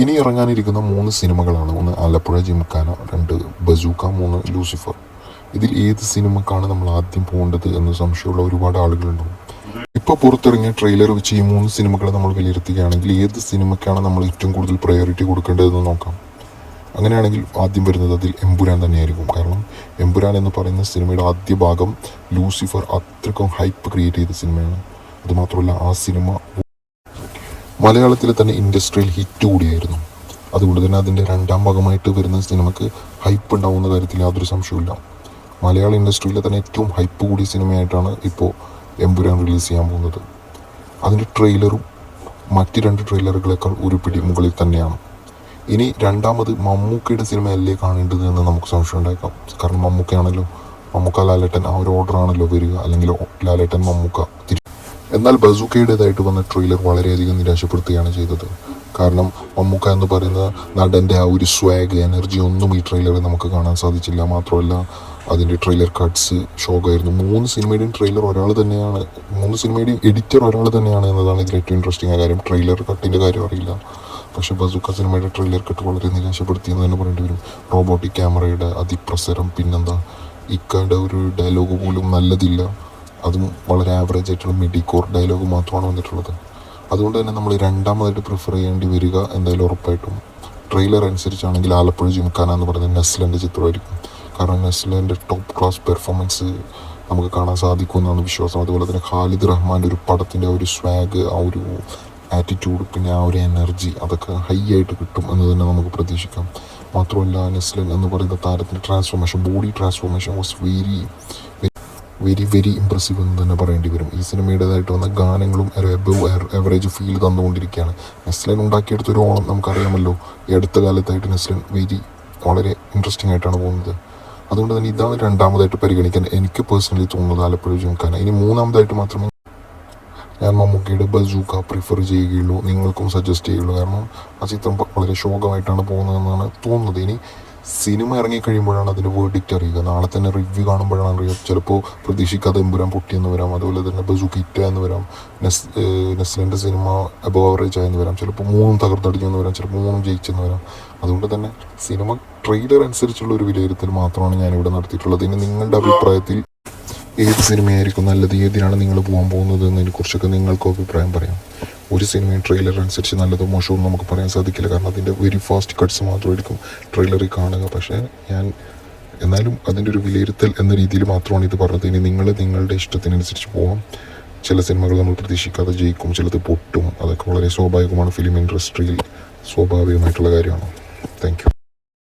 ഇനി ഇറങ്ങാനിരിക്കുന്ന മൂന്ന് സിനിമകളാണ്. ഒന്ന് ആലപ്പുഴ ജിംഖാന രണ്ട് ബസൂക്ക മൂന്ന് ലൂസിഫർ. ഇതിൽ ഏത് സിനിമക്കാണ് നമ്മൾ ആദ്യം പോകേണ്ടത് എന്ന് സംശയമുള്ള ഒരുപാട് ആളുകളുണ്ടാവും ഇപ്പോൾ പുറത്തിറങ്ങിയ ട്രെയിലർ വെച്ച് ഈ മൂന്ന് സിനിമകളെ നമ്മൾ വിലയിരുത്തുകയാണെങ്കിൽ ഏത് സിനിമയ്ക്കാണ് നമ്മൾ ഏറ്റവും കൂടുതൽ പ്രയോറിറ്റി കൊടുക്കേണ്ടതെന്ന് നോക്കാം. അങ്ങനെയാണെങ്കിൽ ആദ്യം വരുന്നത് അതിൽ എമ്പുരാൻ തന്നെയായിരിക്കും. കാരണം എമ്പുരാൻ എന്ന് പറയുന്ന സിനിമയുടെ ആദ്യ ഭാഗം ലൂസിഫർ അത്രക്കും ഹൈപ്പ് ക്രിയേറ്റ് ചെയ്ത സിനിമയാണ്. അതുമാത്രമല്ല ആ സിനിമ മലയാളത്തിലെ തന്നെ ഇൻഡസ്ട്രിയിൽ ഹിറ്റ് കൂടിയായിരുന്നു. അതുകൊണ്ട് തന്നെ അതിന്റെ രണ്ടാം ഭാഗമായിട്ട് വരുന്ന സിനിമക്ക് ഹൈപ്പ് ഉണ്ടാവുന്ന കാര്യത്തിൽ യാതൊരു സംശയവുമില്ല. മലയാള ഇൻഡസ്ട്രിയിലെ തന്നെ ഏറ്റവും ഹൈപ്പ് കൂടിയ സിനിമയായിട്ടാണ് ഇപ്പോൾ എമ്പുരാൻ റിലീസ് ചെയ്യാൻ പോകുന്നത്. അതിന്റെ ട്രെയിലറും മറ്റ് രണ്ട് ട്രെയിലറുകളേക്കാൾ ഒരു പിടി മുകളിൽ തന്നെയാണ്. ഇനി രണ്ടാമത് മമ്മൂക്കയുടെ സിനിമയല്ലേ കാണേണ്ടത് എന്ന് നമുക്ക് സംശയം ഉണ്ടാക്കാം കാരണം മമ്മൂക്കയാണല്ലോ മമ്മൂക്ക ലാലേട്ടൻ ആ ഒരു ഓർഡറാണല്ലോ വരിക അല്ലെങ്കിൽ ലാലേട്ടൻ മമ്മൂക്ക എന്നാൽ ബസൂക്കയുടേതായിട്ട് വന്ന ട്രെയിലർ വളരെയധികം നിരാശപ്പെടുത്തുകയാണ് ചെയ്തത്. കാരണം മമ്മൂക്ക എന്ന് പറയുന്ന നടന്റെ ആ ഒരു സ്വാഗ് എനർജി ഒന്നും ഈ ട്രെയിലറിൽ നമുക്ക് കാണാൻ സാധിച്ചില്ല. മാത്രമല്ല അതിന്റെ ട്രെയിലർ കട്ട്സ് ഷോക്കായിരുന്നു മൂന്ന് സിനിമയുടെയും ട്രെയിലർ ഒരാൾ തന്നെയാണ് മൂന്ന് സിനിമയുടെയും എഡിറ്റർ ഒരാൾ തന്നെയാണ് എന്നതാണ് ഇതിൽ ഏറ്റവും ഇൻട്രസ്റ്റിംഗ് കാര്യം. ട്രെയിലർ കട്ടിന്റെ കാര്യം അറിയില്ല. പക്ഷേ ബസൂക്ക സിനിമയുടെ ട്രെയിലർ കട്ട് വളരെ നിരാശപ്പെടുത്തിയെന്ന് തന്നെ പറയേണ്ടി വരും. റോബോട്ടിക് ക്യാമറയുടെ അതിപ്രസരം പിന്നെന്താ? ഇക്കാന്റെ ഒരു ഡയലോഗ് പോലും നല്ലതില്ല. അതും വളരെ ആവറേജ് ആയിട്ടുള്ള കോർ ഡയലോഗ് മാത്രമാണ് വന്നിട്ടുള്ളത്. അതുകൊണ്ട് തന്നെ നമ്മൾ രണ്ടാമതായിട്ട് പ്രിഫർ ചെയ്യേണ്ടി വരിക എന്തായാലും ഉറപ്പായിട്ടും. ട്രെയിലർ അനുസരിച്ചാണെങ്കിൽ ആലപ്പുഴ ജിംഖാന എന്ന് പറയുന്നത് നെസ്ലന്റെ ചിത്രമായിരിക്കും. കാരണം നെസ്ലന്റെ ടോപ്പ് ക്ലാസ് പെർഫോമൻസ് നമുക്ക് കാണാൻ സാധിക്കുമെന്നാണ് വിശ്വാസം. അതുപോലെ തന്നെ ഖാലിദ് റഹ്മാന്റെ ഒരു പടത്തിന്റെ ഒരു സ്വാഗ് ആ ഒരു ആറ്റിറ്റ്യൂഡ് പിന്നെ ആ ഒരു എനർജി അതൊക്കെ ഹൈ ആയിട്ട് കിട്ടും എന്ന് തന്നെ നമുക്ക് പ്രതീക്ഷിക്കാം. മാത്രമല്ല നെസ്ലൻ എന്ന് പറയുന്ന താരത്തിന്റെ transformation body transformation was very very very impressive എന്ന് തന്നെ പറയേണ്ടി വരും. ഈ സിനിമയുടേതായിട്ട് വന്ന ഗാനങ്ങളും എബവ് എവറേജ് ഫീൽ തന്നുകൊണ്ടിരിക്കുകയാണ്. നെസ്ലൻ ഉണ്ടാക്കിയെടുത്തൊരു ഓണം നമുക്കറിയാമല്ലോ. ഈ അടുത്ത കാലത്തായിട്ട് നെസ്ലൻ വെരി വളരെ ഇൻട്രസ്റ്റിംഗ് ആയിട്ടാണ് പോകുന്നത്. അതുകൊണ്ട് തന്നെ ഇതാണ് രണ്ടാമതായിട്ട് പരിഗണിക്കാൻ എനിക്ക് പേഴ്സണലി തോന്നുന്നത് ആലപ്പുഴ ജുംഖാന. ഇനി മൂന്നാമതായിട്ട് മാത്രമേ ഞാൻ മമ്മൂക്കയുടെ ബസൂക്ക പ്രിഫർ ചെയ്യുകയുള്ളൂ. നിങ്ങൾക്കും സജസ്റ്റ് ചെയ്യുള്ളൂ കാരണം ആ ചിത്രം വളരെ ശോകമായിട്ടാണ് പോകുന്നതെന്നാണ് തോന്നുന്നത്. ഇനി സിനിമ ഇറങ്ങിക്കഴിയുമ്പോഴാണ് അതിന്റെ വേർഡിക്റ്റ് അറിയുക. നാളെ തന്നെ റിവ്യൂ കാണുമ്പോഴാണ് അറിയുക. ചിലപ്പോൾ പ്രതീക്ഷിക്കാതെ എമ്പുരാൻ പൊട്ടിയെന്ന് വരാം. അതുപോലെ തന്നെ ബസുക്കിറ്റ എന്ന് വരാം. നെസ് നെസ്ലിന്റെ സിനിമ അബവ് ആവറേജ് ആയെന്ന് വരാം. ചിലപ്പോൾ മൂന്നും തകർത്തടിച്ചെന്ന് വരാം. ചിലപ്പോൾ മൂന്നും ജയിച്ചെന്ന് വരാം. അതുകൊണ്ട് തന്നെ സിനിമ ട്രെയിലർ അനുസരിച്ചുള്ള ഒരു വിലയിരുത്തൽ മാത്രമാണ് ഞാനിവിടെ നടത്തിയിട്ടുള്ളത്. ഇനി നിങ്ങളുടെ അഭിപ്രായത്തിൽ ഏത് സിനിമയായിരിക്കും നല്ലത്? ഏതിനാണ് നിങ്ങൾ പോകാൻ പോകുന്നത്? എന്നതിനെക്കുറിച്ചൊക്കെ നിങ്ങൾക്ക് അഭിപ്രായം പറയാം. ഒരു സിനിമയും ട്രെയിലർ അനുസരിച്ച് നല്ലതോ മോശമോ നമുക്ക് പറയാൻ സാധിക്കില്ല. കാരണം അതിന്റെ വെരി ഫാസ്റ്റ് കട്ട്സ് മാത്രമായിരിക്കും ട്രെയിലറിൽ കാണുക. പക്ഷേ ഞാൻ എന്നാലും അതിന്റെ ഒരു വിലയിരുത്തൽ എന്ന രീതിയിൽ മാത്രമാണ് ഇത് പറഞ്ഞത്. ഇനി നിങ്ങൾ നിങ്ങളുടെ ഇഷ്ടത്തിനനുസരിച്ച് പോകാം ചില സിനിമകൾ നമ്മൾ പ്രതീക്ഷിക്കാതെ ജയിക്കും. ചിലത് പൊട്ടും. അതൊക്കെ വളരെ സ്വാഭാവികമാണ്. ഫിലിം ഇൻഡസ്ട്രിയിൽ സ്വാഭാവികമായിട്ടുള്ള കാര്യമാണ്. താങ്ക്